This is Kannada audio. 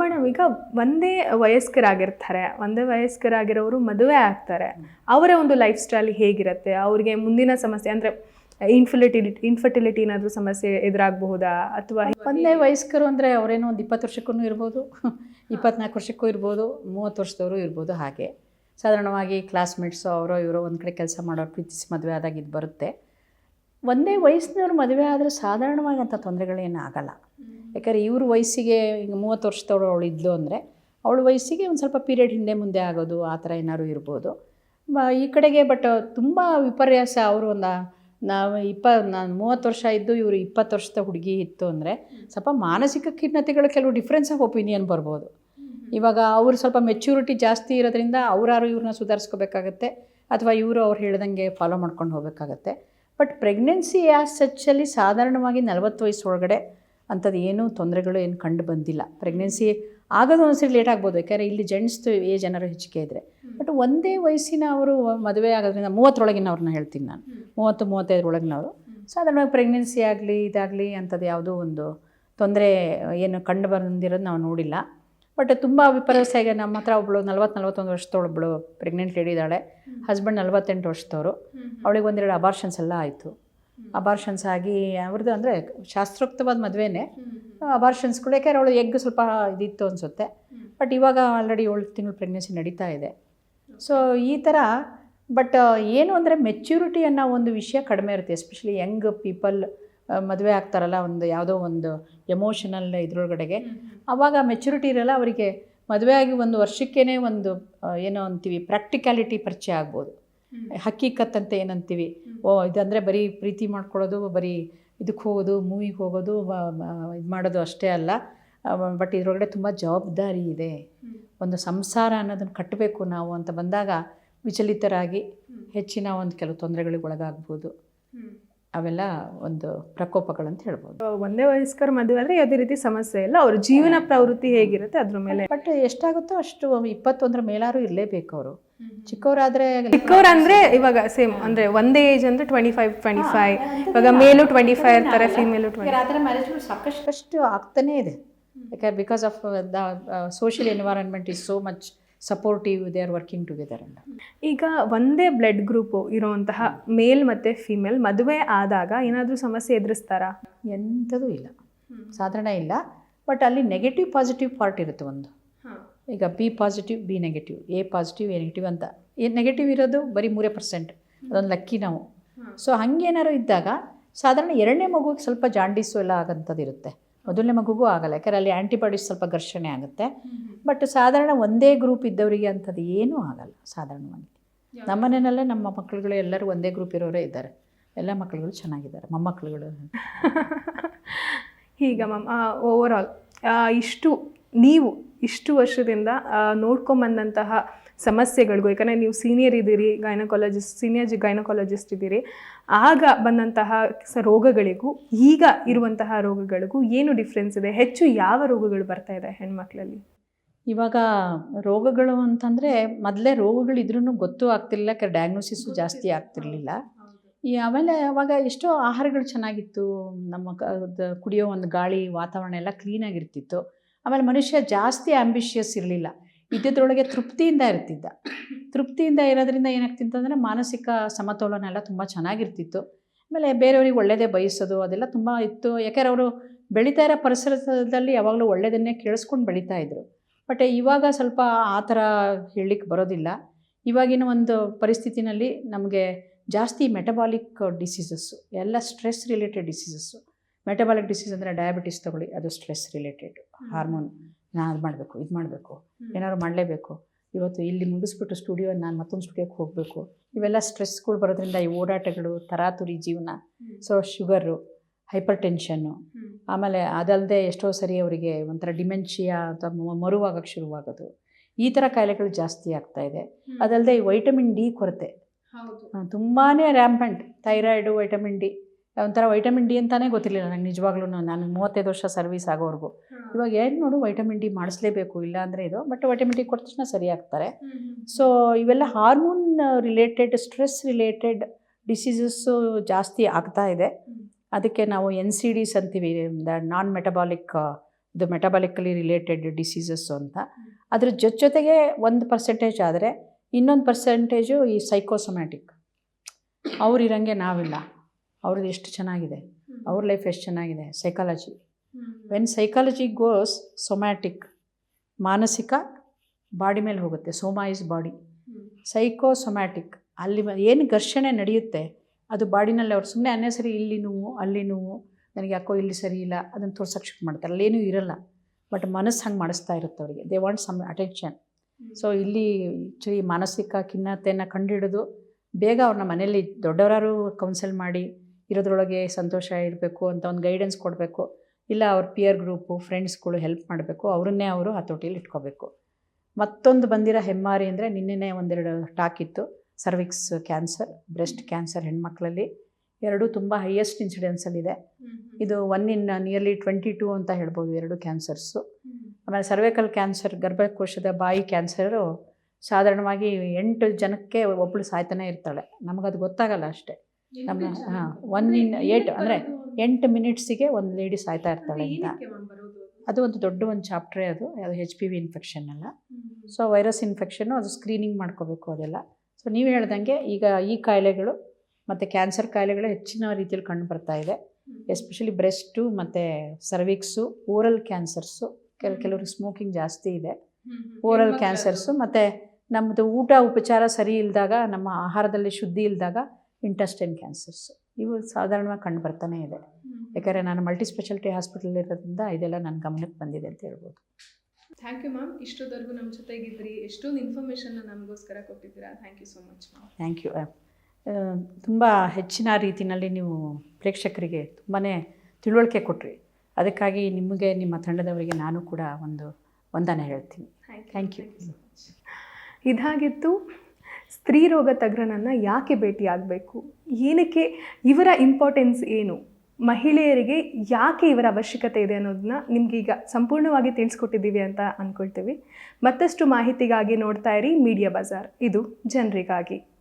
ಮೇಡಮ್ ಈಗ ಒಂದೇ ವಯಸ್ಕರಾಗಿರ್ತಾರೆ. ಒಂದೇ ವಯಸ್ಕರಾಗಿರೋರು ಮದುವೆ ಆಗ್ತಾರೆ. ಅವರ ಒಂದು ಲೈಫ್ ಸ್ಟೈಲ್ ಹೇಗಿರುತ್ತೆ? ಅವ್ರಿಗೆ ಮುಂದಿನ ಸಮಸ್ಯೆ ಅಂದರೆ ಇನ್ಫರ್ಟಿಲಿಟಿ ಇನ್ಫರ್ಟಿಲಿಟಿ ಏನಾದರೂ ಸಮಸ್ಯೆ ಎದುರಾಗಬಹುದಾ? ಅಥವಾ ಒಂದೇ ವಯಸ್ಕರು ಅಂದರೆ ಅವರೇನೋ ಒಂದು ಇಪ್ಪತ್ತು ವರ್ಷಕ್ಕೂ ಇರ್ಬೋದು, ಇಪ್ಪತ್ನಾಲ್ಕು ವರ್ಷಕ್ಕೂ ಇರ್ಬೋದು, ಮೂವತ್ತು ವರ್ಷದವರು ಇರ್ಬೋದು ಹಾಗೆ. ಸಾಧಾರಣವಾಗಿ ಕ್ಲಾಸ್ಮೇಟ್ಸು ಅವರೋ ಇವರೋ ಒಂದು ಕಡೆ ಕೆಲಸ ಮಾಡೋರು ಪ್ರೀತಿಸಿ ಮದುವೆ ಆದಾಗ ಇದು ಬರುತ್ತೆ. ಒಂದೇ ವಯಸ್ಸಿನವ್ರು ಮದುವೆ ಆದರೆ ಸಾಧಾರಣವಾಗಿ ಅಂಥ ತೊಂದರೆಗಳೇನು ಆಗಲ್ಲ. ಯಾಕಂದರೆ ಇವ್ರ ವಯಸ್ಸಿಗೆ ಈಗ ಮೂವತ್ತು ವರ್ಷದವಳು ಅವಳು ಇದ್ಲು ಅಂದರೆ ಅವಳ ವಯಸ್ಸಿಗೆ ಒಂದು ಸ್ವಲ್ಪ ಪೀರಿಯಡ್ ಹಿಂದೆ ಮುಂದೆ ಆಗೋದು ಆ ಥರ ಏನಾದ್ರು ಇರ್ಬೋದು. ಈ ಕಡೆಗೆ ಬಟ್ ತುಂಬ ವಿಪರ್ಯಾಸ ಅವರು ಒಂದು ನಾವು ಇಪ್ಪ ನಾನು ಮೂವತ್ತು ವರ್ಷ ಇದ್ದು ಇವರು ಇಪ್ಪತ್ತು ವರ್ಷದ ಹುಡುಗಿ ಇತ್ತು ಅಂದರೆ ಸ್ವಲ್ಪ ಮಾನಸಿಕ ಖಿನ್ನತೆಗಳು ಕೆಲವು ಡಿಫ್ರೆನ್ಸ್ ಆಫ್ ಒಪಿನಿಯನ್ ಬರ್ಬೋದು. ಇವಾಗ ಅವರು ಸ್ವಲ್ಪ ಮೆಚ್ಯೂರಿಟಿ ಜಾಸ್ತಿ ಇರೋದ್ರಿಂದ ಅವರಾರು ಇವ್ರನ್ನ ಸುಧಾರಿಸ್ಕೋಬೇಕಾಗತ್ತೆ ಅಥವಾ ಇವರು ಅವ್ರು ಹೇಳ್ದಂಗೆ ಫಾಲೋ ಮಾಡ್ಕೊಂಡು ಹೋಗಬೇಕಾಗತ್ತೆ. ಬಟ್ ಪ್ರೆಗ್ನೆನ್ಸಿ ಆಸ್ ಸಚ್ಚಲ್ಲಿ ಸಾಧಾರಣವಾಗಿ ನಲವತ್ತು ವಯಸ್ಸು ಒಳಗಡೆ ಅಂಥದ್ದು ಏನೂ ತೊಂದರೆಗಳು ಏನು ಕಂಡು ಬಂದಿಲ್ಲ. ಪ್ರೆಗ್ನೆನ್ಸಿ ಆಗೋದು ಒಂದ್ಸರಿ ಲೇಟ್ ಆಗ್ಬೋದು ಯಾಕಂದರೆ ಇಲ್ಲಿ ಜೆಂಟ್ಸ್ದು ಏಜ್ ಏನಾರು ಹೆಚ್ಚಿಗೆ ಇದ್ದರೆ ಬಟ್ ಒಂದೇ ವಯಸ್ಸಿನ ಅವರು ಮದುವೆ ಆಗೋದ್ರಿಂದ ಮೂವತ್ತರೊಳಗಿನವ್ರನ್ನ ಹೇಳ್ತೀನಿ ನಾನು. ಮೂವತ್ತು ಮೂವತ್ತೈದರೊಳಗಿನವರು ಸಾಧಾರಣವಾಗಿ ಪ್ರೆಗ್ನೆನ್ಸಿ ಆಗಲಿ ಇದಾಗಲಿ ಅಂಥದ್ದು ಯಾವುದೋ ಒಂದು ತೊಂದರೆ ಏನು ಕಂಡು ಬಂದಿರೋದು ನಾವು ನೋಡಿಲ್ಲ. ಬಟ್ ತುಂಬ ವಿಪರ್ಯಾಸ ಈಗ ನಮ್ಮ ಹತ್ರ ಒಬ್ಬಳು ನಲ್ವತ್ತು ನಲ್ವತ್ತೊಂದು ವರ್ಷದೊಳೊಬ್ಬಳು ಪ್ರೆಗ್ನೆಂಟ್ ಲೇಡಿ ಇದ್ದಾಳೆ. ಹಸ್ಬೆಂಡ್ ನಲ್ವತ್ತೆಂಟು ವರ್ಷದವರು. ಅವಳಿಗೆ ಒಂದೆರಡು ಅಬಾರ್ಷನ್ಸ್ ಎಲ್ಲ ಆಯಿತು. ಅಬಾರ್ಷನ್ಸ್ ಆಗಿ ಅವ್ರದ್ದು ಅಂದರೆ ಶಾಸ್ತ್ರೋಕ್ತವಾದ ಮದುವೆನೇ. ಅಬಾರ್ಷನ್ಸ್ಗಳು ಯಾಕೆಂದರೆ ಅವಳು ಎಗ್ ಸ್ವಲ್ಪ ಇದಿತ್ತು ಅನಿಸುತ್ತೆ. ಬಟ್ ಇವಾಗ ಆಲ್ರೆಡಿ ಏಳು ತಿಂಗಳು ಪ್ರೆಗ್ನೆನ್ಸಿ ನಡೀತಾ ಇದೆ. ಸೊ ಈ ಥರ ಬಟ್ ಏನು ಅಂದರೆ ಮೆಚ್ಯೂರಿಟಿ ಅನ್ನೋ ಒಂದು ವಿಷಯ ಕಡಿಮೆ ಇರುತ್ತೆ. ಎಸ್ಪೆಷಲಿ ಯಂಗ್ ಪೀಪಲ್ ಮದುವೆ ಆಗ್ತಾರಲ್ಲ ಒಂದು ಯಾವುದೋ ಒಂದು ಎಮೋಷನಲ್ ಇದ್ರೊಳಗಡೆಗೆ. ಆವಾಗ ಮೆಚ್ಯೂರಿಟಿ ಇರಲ್ಲ ಅವರಿಗೆ ಮದುವೆ ಆಗಿ ಒಂದು ವರ್ಷಕ್ಕೇ ಒಂದು ಏನೋ ಅಂತೀವಿ ಪ್ರಾಕ್ಟಿಕ್ಯಾಲಿಟಿ ಪರಿಚಯ ಆಗ್ಬೋದು. ಹಕ್ಕಿಕತ್ ಅಂತ ಏನಂತೀವಿ? ಓ ಇದಂದರೆ ಬರೀ ಪ್ರೀತಿ ಮಾಡ್ಕೊಳ್ಳೋದು ಬರೀ ಇದಕ್ಕೆ ಹೋಗೋದು ಮೂವಿಗೆ ಹೋಗೋದು ಇದು ಮಾಡೋದು ಅಷ್ಟೇ ಅಲ್ಲ. ಬಟ್ ಇದರೊಳಗಡೆ ತುಂಬ ಜವಾಬ್ದಾರಿ ಇದೆ. ಒಂದು ಸಂಸಾರ ಅನ್ನೋದನ್ನು ಕಟ್ಟಬೇಕು ನಾವು ಅಂತ ಬಂದಾಗ ವಿಚಲಿತರಾಗಿ ಹೆಚ್ಚಿನ ಒಂದು ಕೆಲವು ತೊಂದರೆಗಳಿಗೆ ಒಳಗಾಗ್ಬೋದು. ಅವೆಲ್ಲ ಒಂದು ಪ್ರಕೋಪಗಳಂತ ಹೇಳ್ಬೋದು. ಒಂದೇ ವಯಸ್ಕರ ಮದುವೆ ಆದರೆ ಯಾವುದೇ ರೀತಿ ಸಮಸ್ಯೆ ಇಲ್ಲ. ಅವ್ರ ಜೀವನ ಪ್ರವೃತ್ತಿ ಹೇಗಿರುತ್ತೆ ಅದ್ರ ಮೇಲೆ. ಬಟ್ ಎಷ್ಟಾಗುತ್ತೋ ಅಷ್ಟು ಇಪ್ಪತ್ತೊಂದರ ಮೇಲಾರು ಇರಲೇಬೇಕು ಅವರು. ಚಿಕ್ಕವರಾದರೆ ಚಿಕ್ಕವ್ರಂದ್ರೆ ಇವಾಗ ಸೇಮ್ ಅಂದ್ರೆ ಒಂದೇ ಏಜ್ ಅಂದ್ರೆ ಟ್ವೆಂಟಿ ಫೈವ್ ಟ್ವೆಂಟಿ ಫೈವ್ ಇವಾಗ ಮೇಲು ಟ್ವೆಂಟಿ ಫೈವ್ ಇರ್ತಾರೆ ಫಿಮೇಲು ಟ್ವೆಂಟಿ ಸಾಕಷ್ಟು ಆಗ್ತಾನೇ ಇದೆ. ಯಾಕೆ because of the social environment is so much supportive they are working together ಅಂತ ಈಗ ಒಂದೇ ಬ್ಲಡ್ ಗ್ರೂಪ್ ಇರುವಂತಹ ಮೇಲ್ ಮತ್ತೆ ಫಿಮೇಲ್ ಮದುವೆ ಆದಾಗ ಏನಾದರೂ ಸಮಸ್ಯೆ ಎದುರಿಸ್ತಾರಾ? ಎಂಥದೂ ಇಲ್ಲ. ಸಾಧಾರಣ ಇಲ್ಲ. ಬಟ್ ಅಲ್ಲಿ ನೆಗೆಟಿವ್ ಪಾಸಿಟಿವ್ ಪಾರ್ಟ್ ಇರುತ್ತೆ ಒಂದು. ಈಗ B positive B negative A positive A negative ಅಂತ. ಎ ನೆಗೆಟಿವ್ ಇರೋದು ಬರೀ ಮೂರೇ ಪರ್ಸೆಂಟ್ ಅದೊಂದು ಲಕ್ಕಿ ನಾವು. ಸೊ ಹಂಗೇನಾದ್ರು ಇದ್ದಾಗ ಸಾಧಾರಣ ಎರಡನೇ ಮಗುಗೆ ಸ್ವಲ್ಪ ಜಾಂಡೀಸು ಎಲ್ಲ ಆಗೋಂಥದ್ದು ಇರುತ್ತೆ. ಮೊದಲನೇ ಮಗುಗೂ ಆಗಲ್ಲ. ಯಾಕಂದರೆ ಅಲ್ಲಿ ಆ್ಯಂಟಿಬಾಡೀಸ್ ಸ್ವಲ್ಪ ಘರ್ಷಣೆ ಆಗುತ್ತೆ. ಬಟ್ ಸಾಧಾರಣ ಒಂದೇ ಗ್ರೂಪ್ ಇದ್ದವರಿಗೆ ಅಂಥದ್ದು ಏನೂ ಆಗಲ್ಲ ಸಾಧಾರಣವಾಗಿ. ನಮ್ಮ ಮನೆಯಲ್ಲೇ ನಮ್ಮ ಮಕ್ಕಳುಗಳು ಎಲ್ಲರೂ ಒಂದೇ ಗ್ರೂಪ್ ಇರೋರೇ ಇದ್ದಾರೆ. ಎಲ್ಲ ಮಕ್ಕಳುಗಳು ಚೆನ್ನಾಗಿದ್ದಾರೆ. ಮೊಮ್ಮಕ್ಕಳುಗಳು. ಈಗ ಮ್ಯಾಮ್ ಓವರ್ ಆಲ್ ಇಷ್ಟು, ನೀವು ಇಷ್ಟು ವರ್ಷದಿಂದ ನೋಡ್ಕೊಂಬಂದಂತಹ ಸಮಸ್ಯೆಗಳಿಗೂ, ಯಾಕಂದರೆ ನೀವು ಸೀನಿಯರ್ ಇದ್ದೀರಿ ಗೈನಕಾಲಜಿಸ್ಟ್ ಸೀನಿಯರ್ ಗೈನಕಾಲಜಿಸ್ಟ್ ಇದ್ದೀರಿ, ಆಗ ಬಂದಂತಹ ಸ ರೋಗಗಳಿಗೂ, ಈಗ ಇರುವಂತಹ ರೋಗಗಳಿಗೂ ಏನು ಡಿಫ್ರೆನ್ಸ್ ಇದೆ? ಹೆಚ್ಚು ಯಾವ ರೋಗಗಳು ಬರ್ತಾ ಇದೆ ಹೆಣ್ಮಕ್ಳಲ್ಲಿ? ಇವಾಗ ರೋಗಗಳು ಅಂತಂದರೆ ಮೊದಲೇ ರೋಗಗಳಿದ್ರೂ ಗೊತ್ತೂ ಆಗ್ತಿರ್ಲಿಲ್ಲ ಕೆಲವು ಡಯಾಗ್ನೋಸಿಸು ಜಾಸ್ತಿ ಆಗ್ತಿರ್ಲಿಲ್ಲ. ಈ ಆಮೇಲೆ ಅವಾಗ ಎಷ್ಟೋ ಆಹಾರಗಳು ಚೆನ್ನಾಗಿತ್ತು. ನಮ್ಮ ಕುಡಿಯೋ ಒಂದು ಗಾಳಿ ವಾತಾವರಣ ಎಲ್ಲ ಕ್ಲೀನಾಗಿರ್ತಿತ್ತು ಆಮೇಲೆ ಮನುಷ್ಯ ಜಾಸ್ತಿ ಆಂಬಿಷಿಯಸ್ ಇರಲಿಲ್ಲ. ಇದ್ದದ್ರೊಳಗೆ ತೃಪ್ತಿಯಿಂದ ಇರ್ತಿದ್ದ. ತೃಪ್ತಿಯಿಂದ ಇರೋದ್ರಿಂದ ಏನಾಗ್ತಿತ್ತು ಅಂದರೆ ಮಾನಸಿಕ ಸಮತೋಲನ ಎಲ್ಲ ತುಂಬ ಚೆನ್ನಾಗಿರ್ತಿತ್ತು. ಆಮೇಲೆ ಬೇರೆಯವ್ರಿಗೆ ಒಳ್ಳೆಯದೇ ಬಯಸೋದು ಅದೆಲ್ಲ ತುಂಬ ಇತ್ತು. ಯಾಕೆಂದ್ರೆ ಅವರು ಬೆಳೀತಾ ಇರೋ ಪರಿಸರದಲ್ಲಿ ಯಾವಾಗಲೂ ಒಳ್ಳೆಯದನ್ನೇ ಕೇಳಿಸ್ಕೊಂಡು ಬೆಳೀತಾ ಇದ್ರು. ಬಟ್ ಇವಾಗ ಸ್ವಲ್ಪ ಆ ಥರ ಹೇಳಲಿಕ್ಕೆ ಬರೋದಿಲ್ಲ. ಇವಾಗಿನ ಒಂದು ಪರಿಸ್ಥಿತಿನಲ್ಲಿ ನಮಗೆ ಜಾಸ್ತಿ ಮೆಟಬಾಲಿಕ್ ಡಿಸೀಸಸ್ಸು ಎಲ್ಲ stress related diseases metabolic disease ಅಂದರೆ ಡಯಾಬಿಟಿಸ್ ತಗೊಳ್ಳಿ ಅದು ಸ್ಟ್ರೆಸ್ ರಿಲೇಟೆಡ್ ಹಾರ್ಮೋನ್ ನಾನು ಅದು ಮಾಡಬೇಕು ಇದು ಮಾಡಬೇಕು. ಏನಾದ್ರು ಮಾಡಲೇಬೇಕು. ಇವತ್ತು ಇಲ್ಲಿ ಮುಗಿಸ್ಬಿಟ್ಟು ಸ್ಟುಡಿಯೋ ನಾನು ಮತ್ತೊಂದು ಸ್ಟುಡಿಯೋಕ್ಕೆ ಹೋಗಬೇಕು. ಇವೆಲ್ಲ ಸ್ಟ್ರೆಸ್ಗಳು ಬರೋದ್ರಿಂದ ಈ ಓಡಾಟಗಳು ತರಾತುರಿ ಜೀವನ ಸೊ ಶುಗರು ಹೈಪರ್ ಟೆನ್ಷನ್ನು ಆಮೇಲೆ ಅದಲ್ಲದೆ ಎಷ್ಟೋ ಸರಿ ಅವರಿಗೆ ಒಂಥರ ಡಿಮೆನ್ಷಿಯಾ ಅಥವಾ ಮರುವಾಗಕ್ಕೆ ಶುರುವಾಗೋದು. ಈ ಥರ ಕಾಯಿಲೆಗಳು ಜಾಸ್ತಿ ಆಗ್ತಾ ಇದೆ. ಅದಲ್ಲದೆ ಈ ವೈಟಮಿನ್ ಡಿ ಕೊರತೆ. ತುಂಬಾ ರ್ಯಾಂಪೆಂಟ್ ಥೈರಾಯ್ಡು ವೈಟಮಿನ್ ಡಿ ಒಂಥರ ವೈಟಮಿನ್ ಡಿ ಅಂತಾನೆ ಗೊತ್ತಿರಲಿಲ್ಲ ನಂಗೆ ನಿಜವಾಗ್ಲೂ ನಾನು. ಮೂವತ್ತೈದು ವರ್ಷ ಸರ್ವಿಸ್ ಆಗೋವರೆಗೂ. ಇವಾಗ ಏನು ನೋಡು ವೈಟಮಿನ್ ಡಿ ಮಾಡಿಸ್ಲೇಬೇಕು ಇಲ್ಲ ಅಂದರೆ ಇದು ಬಟ್ ವೈಟಮಿನ್ ಡಿ ಕೊಟ್ಟ ತಕ್ಷಣ ಸರಿ ಆಗ್ತಾರೆ. ಸೊ ಇವೆಲ್ಲ hormone related stress related diseases ಜಾಸ್ತಿ ಆಗ್ತಾ ಇದೆ. ಅದಕ್ಕೆ ನಾವು ಎನ್ ಸಿ ಡಿಸ್ ಅಂತೀವಿ ನಾನ್ ಮೆಟಬಾಲಿಕ್ ಇದು ಮೆಟಬಾಲಿಕಲಿ ರಿಲೇಟೆಡ್ ಡಿಸೀಸಸ್ಸು ಅಂತ. ಅದ್ರ ಜೊತೆ ಜೊತೆಗೆ ಒಂದು ಪರ್ಸೆಂಟೇಜ್ ಆದರೆ ಇನ್ನೊಂದು ಪರ್ಸೆಂಟೇಜು ಈ ಸೈಕೋಸೊಮ್ಯಾಟಿಕ್ ಅವ್ರು ಇರೋಂಗೆ ನಾವಿಲ್ಲ. ಅವ್ರದ್ದು ಎಷ್ಟು ಚೆನ್ನಾಗಿದೆ. ಅವ್ರ ಲೈಫ್ ಎಷ್ಟು ಚೆನ್ನಾಗಿದೆ. Psychology when psychology goes somatic ಮಾನಸಿಕ ಬಾಡಿ ಮೇಲೆ ಹೋಗುತ್ತೆ. Soma is body. ಸೈಕೋಸೊಮ್ಯಾಟಿಕ್ ಅಲ್ಲಿ ಏನು ಘರ್ಷಣೆ ನಡೆಯುತ್ತೆ ಅದು ಬಾಡಿನಲ್ಲಿ ಅವ್ರು ಸುಮ್ಮನೆ ಅನ್ನೇ ಸರಿ ಇಲ್ಲಿ ನೋವು ಅಲ್ಲಿ ನೋವು ನನಗೆ ಯಾಕೋ ಇಲ್ಲಿ ಸರಿ ಇಲ್ಲ ಅದನ್ನು ತೋರ್ಸಕ್ಕೆ ಶುರು ಮಾಡ್ತಾರೆ. ಅಲ್ಲೇನೂ ಇರಲ್ಲ. ಬಟ್ ಮನಸ್ಸು ಹಂಗೆ ಮಾಡಿಸ್ತಾ ಇರುತ್ತೆ ಅವರಿಗೆ. They want some attention so ಇಲ್ಲಿ ಆ್ಯಕ್ಚುಲಿ ಮಾನಸಿಕ ಖಿನ್ನತೆಯನ್ನು ಕಂಡುಹಿಡಿದು ಬೇಗ ಅವ್ರನ್ನ ಮನೇಲಿ ದೊಡ್ಡವರಾರು ಕೌನ್ಸಿಲ್ ಮಾಡಿ ಇರೋದ್ರೊಳಗೆ ಸಂತೋಷ ಇರಬೇಕು ಅಂತ ಒಂದು ಗೈಡೆನ್ಸ್ ಕೊಡಬೇಕು. ಇಲ್ಲ ಅವ್ರ ಪಿಯರ್ ಗ್ರೂಪು ಫ್ರೆಂಡ್ಸ್ಗಳು ಹೆಲ್ಪ್ ಮಾಡಬೇಕು ಅವ್ರನ್ನೇ ಅವರು ಹತೋಟಿಯಲ್ಲಿ ಇಟ್ಕೋಬೇಕು. ಮತ್ತೊಂದು ಬಂದಿರೋ ಹೆಮ್ಮಾರಿ ಅಂದರೆ ನಿನ್ನೆನೇ ಒಂದೆರಡು ಟಾಕ್ ಇತ್ತು ಸರ್ವಿಕ್ಸ್ ಕ್ಯಾನ್ಸರ್ ಬ್ರೆಸ್ಟ್ ಕ್ಯಾನ್ಸರ್ ಹೆಣ್ಮಕ್ಳಲ್ಲಿ. ಎರಡೂ ತುಂಬ ಹೈಯೆಸ್ಟ್ ಇನ್ಸಿಡೆನ್ಸಲ್ಲಿದೆ ಇದು one in nearly twenty two ಅಂತ ಹೇಳ್ಬೋದು ಎರಡು ಕ್ಯಾನ್ಸರ್ಸು ಆಮೇಲೆ ಸರ್ವೈಕಲ್ ಕ್ಯಾನ್ಸರ್ ಗರ್ಭಕೋಶದ ಬಾಯಿ ಕ್ಯಾನ್ಸರು ಸಾಧಾರಣವಾಗಿ ಎಂಟು ಜನಕ್ಕೆ ಒಬ್ಬಳು ಸಾಯ್ತಾನೆ ಇರ್ತಾಳೆ. ನಮಗದು ಗೊತ್ತಾಗಲ್ಲ ಅಷ್ಟೇ. ನಮ್ಮ ಹಾಂ ಒನ್ ಇನ್ ಏಟ್ ಅಂದರೆ ಎಂಟು ಮಿನಿಟ್ಸಿಗೆ ಒಂದು ಲೇಡಿ ಸಾಯ್ತಾ ಇರ್ತಾಳೆ ಅಂತ. ಅದು? ಒಂದು ದೊಡ್ಡ ಒಂದು ಚಾಪ್ಟ್ರೇ ಅದು ಅದು ಹೆಚ್ ಪಿ ವಿ ಇನ್ಫೆಕ್ಷನ್ ಅಲ್ಲ. ಸೊ ವೈರಸ್ ಇನ್ಫೆಕ್ಷನ್ನು ಅದು ಸ್ಕ್ರೀನಿಂಗ್ ಮಾಡ್ಕೋಬೇಕು ಅದೆಲ್ಲ. ಸೊ ನೀವು ಹೇಳ್ದಂಗೆ ಈಗ ಈ ಕಾಯಿಲೆಗಳು ಮತ್ತು ಕ್ಯಾನ್ಸರ್ ಕಾಯಿಲೆಗಳು ಹೆಚ್ಚಿನ ರೀತಿಯಲ್ಲಿ ಕಂಡು ಬರ್ತಾ ಇದೆ. ಎಸ್ಪೆಷಲಿ ಬ್ರೆಸ್ಟು ಮತ್ತು ಸರ್ವಿಕ್ಸು ಓರಲ್ ಕ್ಯಾನ್ಸರ್ಸು ಕೆಲ ಕೆಲವರು ಸ್ಮೋಕಿಂಗ್ ಜಾಸ್ತಿ ಇದೆ. ಓರಲ್ ಕ್ಯಾನ್ಸರ್ಸು ಮತ್ತು ನಮ್ಮದು ಊಟ ಉಪಚಾರ ಸರಿ ಇಲ್ಲದಾಗ ನಮ್ಮ ಆಹಾರದಲ್ಲಿ ಶುದ್ಧಿ ಇಲ್ಲದಾಗ ಇಂಟೆಸ್ಟೈನ್ ಕ್ಯಾನ್ಸರ್ಸು ಇವು ಸಾಧಾರಣವಾಗಿ ಕಂಡು ಬರ್ತಾನೆ ಇದೆ. ಯಾಕಂದರೆ ನಾನು ಮಲ್ಟಿ ಸ್ಪೆಷಾಲಿಟಿ ಹಾಸ್ಪಿಟಲ್ ಇರೋದ್ರಿಂದ ಇದೆಲ್ಲ ನನ್ನ ಗಮನಕ್ಕೆ ಬಂದಿದೆ ಅಂತ ಹೇಳ್ಬೋದು. ಥ್ಯಾಂಕ್ ಯು ಮ್ಯಾಮ್ ಇಷ್ಟೊತ್ತವರೆಗೂ ನಮ್ಮ ಜೊತೆಗಿದ್ರಿ. ಎಷ್ಟೊಂದು ಇನ್ಫಾರ್ಮೇಷನ್ನ ನಮಗೋಸ್ಕರ ಕೊಟ್ಟಿದ್ದೀರಾ. Thank you so much ma'am thank you ತುಂಬ ಹೆಚ್ಚಿನ ರೀತಿಯಲ್ಲಿ ನೀವು ಪ್ರೇಕ್ಷಕರಿಗೆ ತುಂಬಾ ತಿಳುವಳಿಕೆ ಕೊಟ್ರಿ. ಅದಕ್ಕಾಗಿ ನಿಮಗೆ ನಿಮ್ಮ ತಂಡದವರಿಗೆ ನಾನು ಕೂಡ ಒಂದು ವಂದನೆ ಹೇಳ್ತೀನಿ. ಥ್ಯಾಂಕ್ ಯು ಇದಾಗಿತ್ತು ಸ್ತ್ರೀ ರೋಗ ತಗ್ರನನ್ನು ಯಾಕೆ ಭೇಟಿಯಾಗಬೇಕು ಏನಕ್ಕೆ ಇವರ ಇಂಪಾರ್ಟೆನ್ಸ್ ಏನು? ಮಹಿಳೆಯರಿಗೆ ಯಾಕೆ ಇವರ ಅವಶ್ಯಕತೆ ಇದೆ ಅನ್ನೋದನ್ನ ನಿಮ್ಗೀಗ ಸಂಪೂರ್ಣವಾಗಿ ತಿಳಿಸ್ಕೊಟ್ಟಿದ್ದೀವಿ ಅಂತ ಅಂದ್ಕೊಳ್ತೀವಿ ಮತ್ತಷ್ಟು ಮಾಹಿತಿಗಾಗಿ ನೋಡ್ತಾ ಇರಿ ಮೀಡಿಯಾ ಬಜಾರ್. ಇದು ಜನರಿಗಾಗಿ.